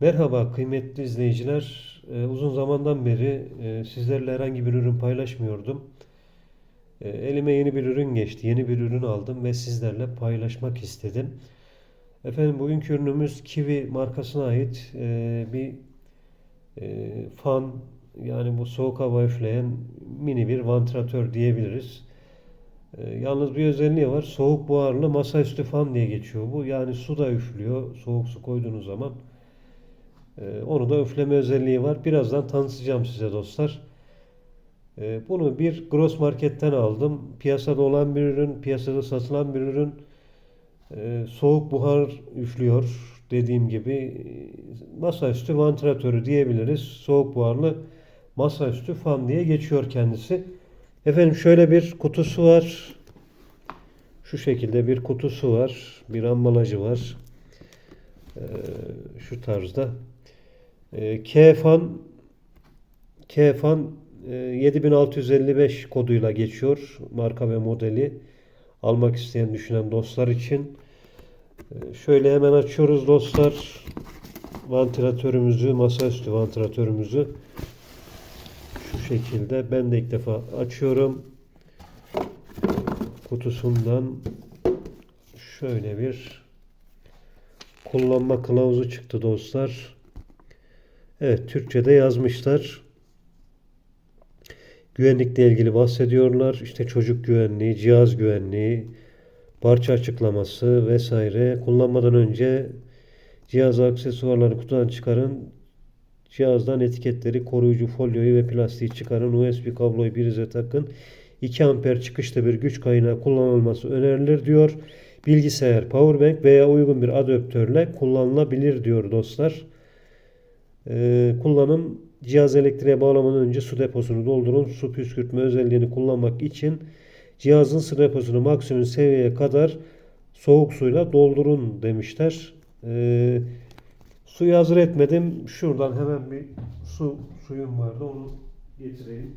Merhaba kıymetli izleyiciler. Ee, uzun zamandan beri e, sizlerle herhangi bir ürün paylaşmıyordum. E, elime yeni bir ürün geçti. Yeni bir ürün aldım ve sizlerle paylaşmak istedim. Efendim bugünkü ürünümüz Kiwi markasına ait e, bir e, fan yani bu soğuk hava üfleyen mini bir vantilatör diyebiliriz. E, yalnız bir özelliği var. Soğuk buharlı masaüstü fan diye geçiyor bu. Yani su da üflüyor. Soğuk su koyduğunuz zaman. Ee, Onu da üfleme özelliği var. Birazdan tanıtacağım size dostlar. Ee, Bunu bir gross marketten aldım. Piyasada olan bir ürün, piyasada satılan bir ürün. Ee, Soğuk buhar üflüyor. Dediğim gibi masaüstü vantilatörü diyebiliriz. Soğuk buharlı masaüstü fan diye geçiyor kendisi. Efendim şöyle bir kutusu var. Şu şekilde bir kutusu var. Bir ambalajı var. Ee, Şu tarzda. E, Kefan Kefan e, 7655 koduyla geçiyor marka ve modeli. Almak isteyen düşünen dostlar için. E, şöyle hemen açıyoruz dostlar. Vantilatörümüzü, masaüstü vantilatörümüzü. Şu şekilde. Ben de ilk defa açıyorum. Kutusundan şöyle bir kullanma kılavuzu çıktı dostlar. Evet, Türkçe'de yazmışlar. Güvenlikle ilgili bahsediyorlar. İşte çocuk güvenliği, cihaz güvenliği, parça açıklaması vesaire. Kullanmadan önce cihaz aksesuarları kutudan çıkarın. Cihazdan etiketleri, koruyucu folyoyu ve plastiği çıkarın. USB kabloyu prize takın. 2 amper çıkışta bir güç kaynağı kullanılması önerilir diyor. Bilgisayar, powerbank veya uygun bir adaptörle kullanılabilir diyor dostlar. Ee, kullanım cihaz elektriğe bağlamadan önce su deposunu doldurun. Su püskürtme özelliğini kullanmak için cihazın su deposunu maksimum seviyeye kadar soğuk suyla doldurun demişler. Ee, suyu hazır etmedim. Şuradan hemen bir su suyum vardı. Onu getireyim.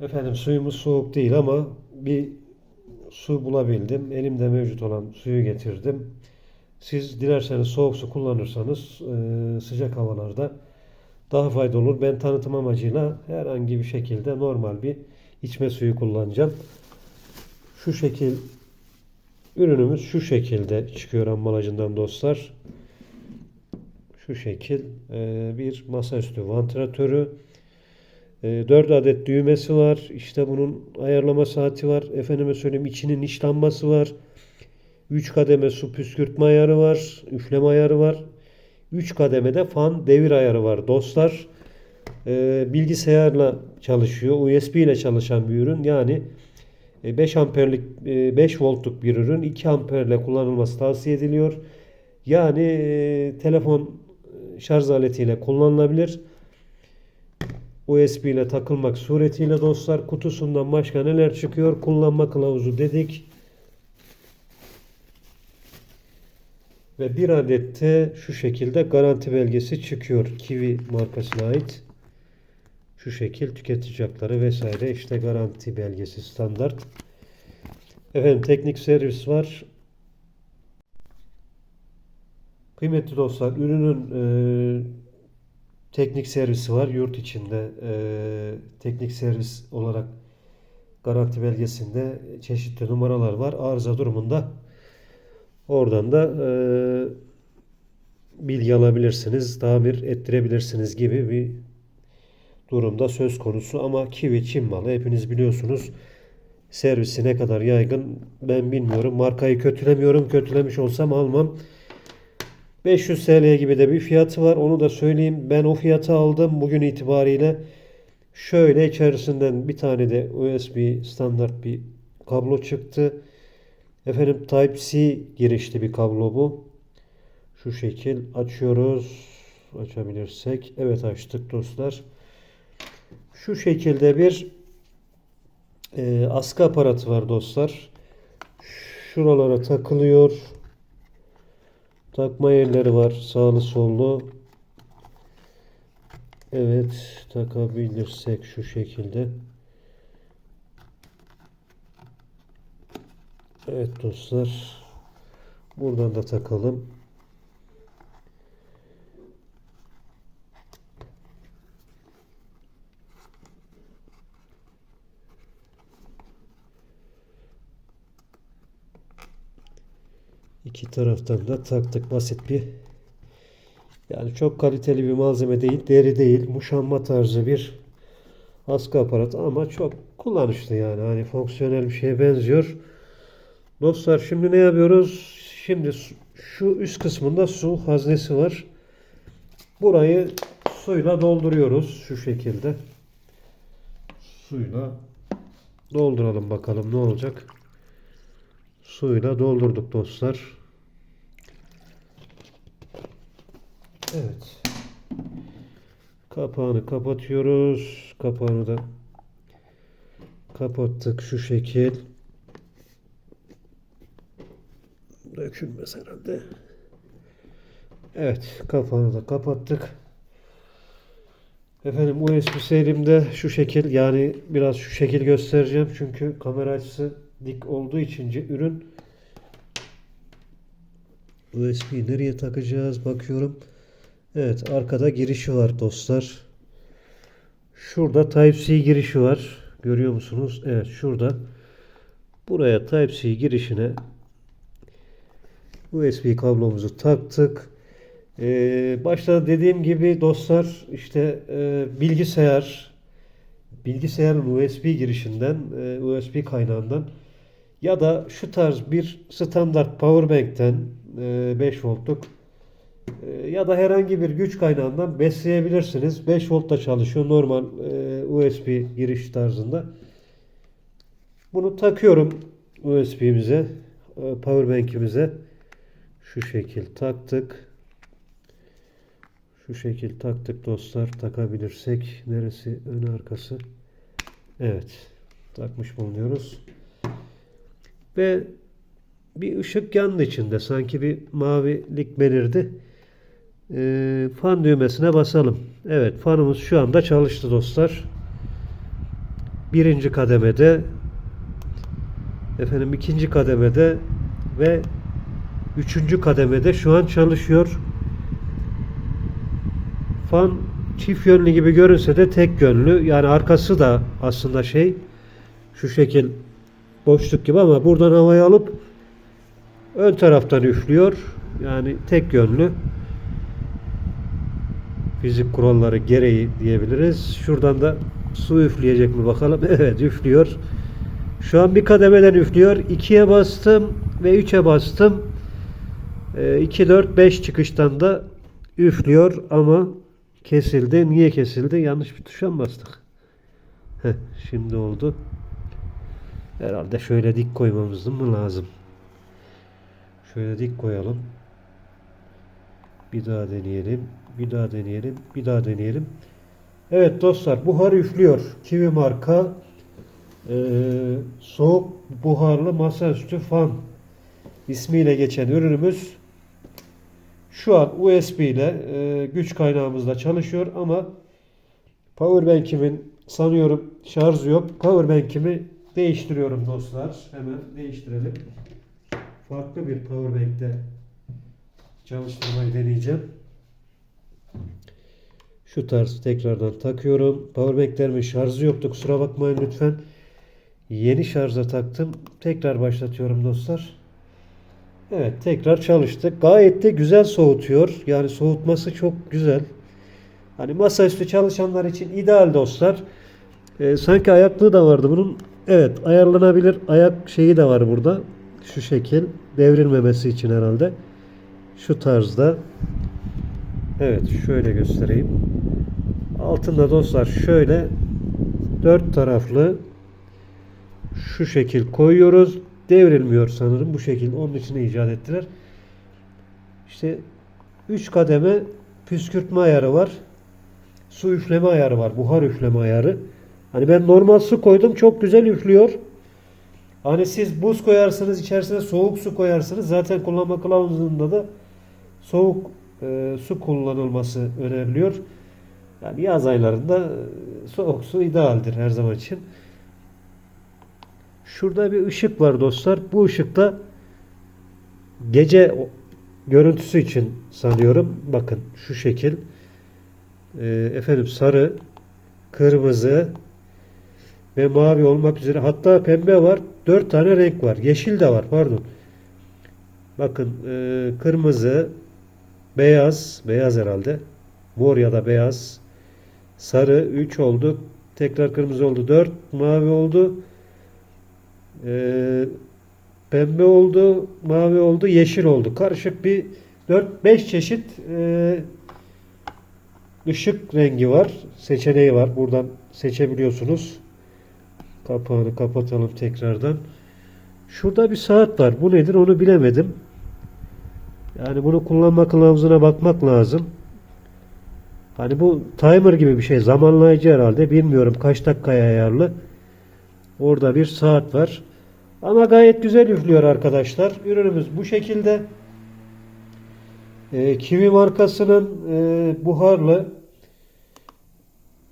Efendim suyumuz soğuk değil ama bir su bulabildim. Elimde mevcut olan suyu getirdim. Siz dilerseniz soğuk su kullanırsanız e, sıcak havalarda daha faydalı olur. Ben tanıtım amacıyla herhangi bir şekilde normal bir içme suyu kullanacağım. Şu şekil ürünümüz şu şekilde çıkıyor ambalajından dostlar. Şu şekil e, bir masaüstü vantilatörü. 4 adet düğmesi var. İşte bunun ayarlama saati var. Efendime söyleyeyim içinin iç lambası var. 3 kademe su püskürtme ayarı var. Üfleme ayarı var. 3 kademede fan devir ayarı var dostlar. Ee, bilgisayarla çalışıyor. USB ile çalışan bir ürün. Yani 5 amperlik 5 voltluk bir ürün. 2 amperle kullanılması tavsiye ediliyor. Yani e, telefon şarj aletiyle kullanılabilir. USB ile takılmak suretiyle dostlar kutusundan başka neler çıkıyor? Kullanma kılavuzu dedik. Ve bir adette şu şekilde garanti belgesi çıkıyor. Kiwi markasına ait. Şu şekil tüketici vesaire işte garanti belgesi standart. Efendim teknik servis var. Kıymetli dostlar ürünün e, teknik servisi var. Yurt içinde e, teknik servis olarak garanti belgesinde çeşitli numaralar var. Arıza durumunda oradan da e, bilgi alabilirsiniz. Tamir ettirebilirsiniz gibi bir durumda söz konusu. Ama Kiwi Çin malı hepiniz biliyorsunuz. Servisi ne kadar yaygın ben bilmiyorum. Markayı kötülemiyorum. Kötülemiş olsam almam. 500 TL gibi de bir fiyatı var. Onu da söyleyeyim. Ben o fiyatı aldım bugün itibariyle. Şöyle içerisinden bir tane de USB standart bir kablo çıktı. Efendim Type-C girişli bir kablo bu. Şu şekil açıyoruz. Açabilirsek. Evet açtık dostlar. Şu şekilde bir e, askı aparatı var dostlar. Şuralara takılıyor. Takma yerleri var. Sağlı sollu. Evet. Takabilirsek şu şekilde. Evet dostlar. Buradan da takalım. İki taraftan da taktık basit bir yani çok kaliteli bir malzeme değil, deri değil, muşamba tarzı bir askı aparatı ama çok kullanışlı yani hani fonksiyonel bir şeye benziyor. Dostlar şimdi ne yapıyoruz? Şimdi şu üst kısmında su haznesi var. Burayı suyla dolduruyoruz şu şekilde. Suyla dolduralım bakalım ne olacak. Suyla doldurduk dostlar. Evet. Kapağını kapatıyoruz. Kapağını da kapattık şu şekil. Dökülmez herhalde. Evet, kapağını da kapattık. Efendim USB elimde şu şekil yani biraz şu şekil göstereceğim çünkü kamera açısı dik olduğu için ürün USB nereye takacağız bakıyorum. Evet arkada girişi var dostlar. Şurada Type-C girişi var. Görüyor musunuz? Evet şurada. Buraya Type-C girişine USB kablomuzu taktık. Ee, başta dediğim gibi dostlar işte e, bilgisayar bilgisayarın USB girişinden e, USB kaynağından ya da şu tarz bir standart powerbank'ten e, 5 voltluk ya da herhangi bir güç kaynağından besleyebilirsiniz. 5 voltta çalışıyor normal e, USB giriş tarzında. Bunu takıyorum USB'mize, powerbank'imize. Şu şekil taktık. Şu şekil taktık dostlar. Takabilirsek. Neresi? Ön arkası. Evet. Takmış bulunuyoruz. Ve bir ışık yandı içinde. Sanki bir mavilik belirdi. Ee, fan düğmesine basalım. Evet fanımız şu anda çalıştı dostlar. Birinci kademede efendim ikinci kademede ve üçüncü kademede şu an çalışıyor. Fan çift yönlü gibi görünse de tek yönlü. Yani arkası da aslında şey şu şekil boşluk gibi ama buradan havayı alıp ön taraftan üflüyor. Yani tek yönlü. Fizik kuralları gereği diyebiliriz. Şuradan da su üfleyecek mi bakalım. Evet üflüyor. Şu an bir kademeden üflüyor. 2'ye bastım ve 3'e bastım. 2, 4, 5 çıkıştan da üflüyor ama kesildi. Niye kesildi? Yanlış bir tuşa mı bastık? Heh, şimdi oldu. Herhalde şöyle dik koymamız mı lazım? Şöyle dik koyalım. Bir daha deneyelim. Bir daha deneyelim. Bir daha deneyelim. Evet dostlar buhar üflüyor. Kiwi marka eee, soğuk buharlı masaüstü fan ismiyle geçen ürünümüz şu an USB ile e, güç kaynağımızla çalışıyor ama Powerbank'imin sanıyorum şarjı yok. Powerbank'imi değiştiriyorum dostlar. Hemen değiştirelim. Farklı bir Powerbank'te çalıştırmayı deneyeceğim. Şu tarz tekrardan takıyorum. Powerbank'lerimin şarjı yoktu. Kusura bakmayın lütfen. Yeni şarja taktım. Tekrar başlatıyorum dostlar. Evet tekrar çalıştı. Gayet de güzel soğutuyor. Yani soğutması çok güzel. Hani masaüstü çalışanlar için ideal dostlar. Ee, sanki ayaklığı da vardı bunun. Evet ayarlanabilir ayak şeyi de var burada. Şu şekil. Devrilmemesi için herhalde. Şu tarzda. Evet şöyle göstereyim. Altında dostlar şöyle dört taraflı şu şekil koyuyoruz. Devrilmiyor sanırım bu şekil. Onun için icat ettiler. İşte 3 kademe püskürtme ayarı var. Su üfleme ayarı var. Buhar üfleme ayarı. Hani ben normal su koydum. Çok güzel üflüyor. Hani siz buz koyarsınız, içerisine soğuk su koyarsınız. Zaten kullanma kılavuzunda da soğuk e, su kullanılması öneriliyor. Yani yaz aylarında e, soğuk su idealdir her zaman için. Şurada bir ışık var dostlar. Bu ışıkta gece görüntüsü için sanıyorum. Bakın şu şekil. Ee, efendim sarı, kırmızı ve mavi olmak üzere. Hatta pembe var. Dört tane renk var. Yeşil de var pardon. Bakın e, kırmızı, beyaz, beyaz herhalde. Mor ya da beyaz. Sarı 3 oldu. Tekrar kırmızı oldu 4. Mavi oldu. Ee, pembe oldu. Mavi oldu. Yeşil oldu. Karışık bir 4-5 çeşit e, ışık rengi var. Seçeneği var. Buradan seçebiliyorsunuz. Kapağını kapatalım tekrardan. Şurada bir saat var. Bu nedir onu bilemedim. Yani bunu kullanma kılavuzuna bakmak lazım. Hani bu timer gibi bir şey. Zamanlayıcı herhalde. Bilmiyorum kaç dakikaya ayarlı. Orada bir saat var. Ama gayet güzel üflüyor arkadaşlar. Ürünümüz bu şekilde. Ee, Kiwi markasının e, buharlı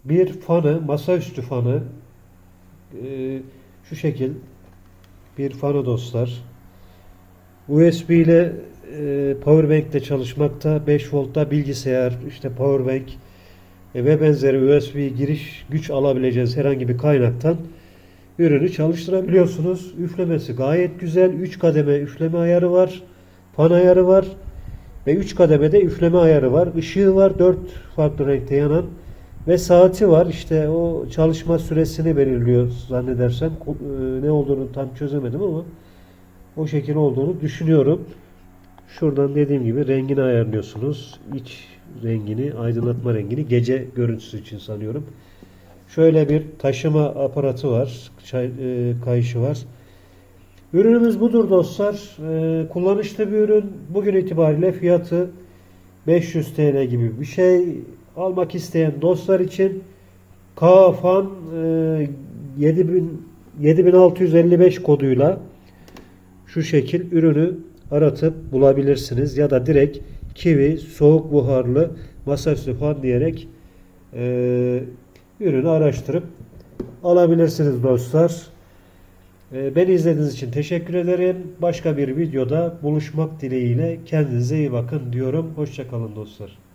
bir fanı, masaüstü fanı. Ee, şu şekil bir fanı dostlar. USB ile e, powerbank ile çalışmakta. 5 voltta bilgisayar, işte powerbank e, ve benzeri USB giriş güç alabileceğiniz herhangi bir kaynaktan ürünü çalıştırabiliyorsunuz. Üflemesi gayet güzel. 3 kademe üfleme ayarı var. Fan ayarı var. Ve 3 kademede üfleme ayarı var. Işığı var. 4 farklı renkte yanan. Ve saati var. İşte o çalışma süresini belirliyor zannedersem. E, Ne olduğunu tam çözemedim ama o şekil olduğunu düşünüyorum. Şuradan dediğim gibi rengini ayarlıyorsunuz. İç rengini, aydınlatma rengini gece görüntüsü için sanıyorum. Şöyle bir taşıma aparatı var. Çay, e, kayışı var. Ürünümüz budur dostlar. E, kullanışlı bir ürün. Bugün itibariyle fiyatı 500 TL gibi bir şey. Almak isteyen dostlar için Kafan e, 7000 7655 koduyla şu şekil ürünü aratıp bulabilirsiniz ya da direkt kivi soğuk buharlı masaüstü fan diyerek e, ürünü araştırıp alabilirsiniz dostlar. E, beni izlediğiniz için teşekkür ederim. Başka bir videoda buluşmak dileğiyle kendinize iyi bakın diyorum. Hoşçakalın dostlar.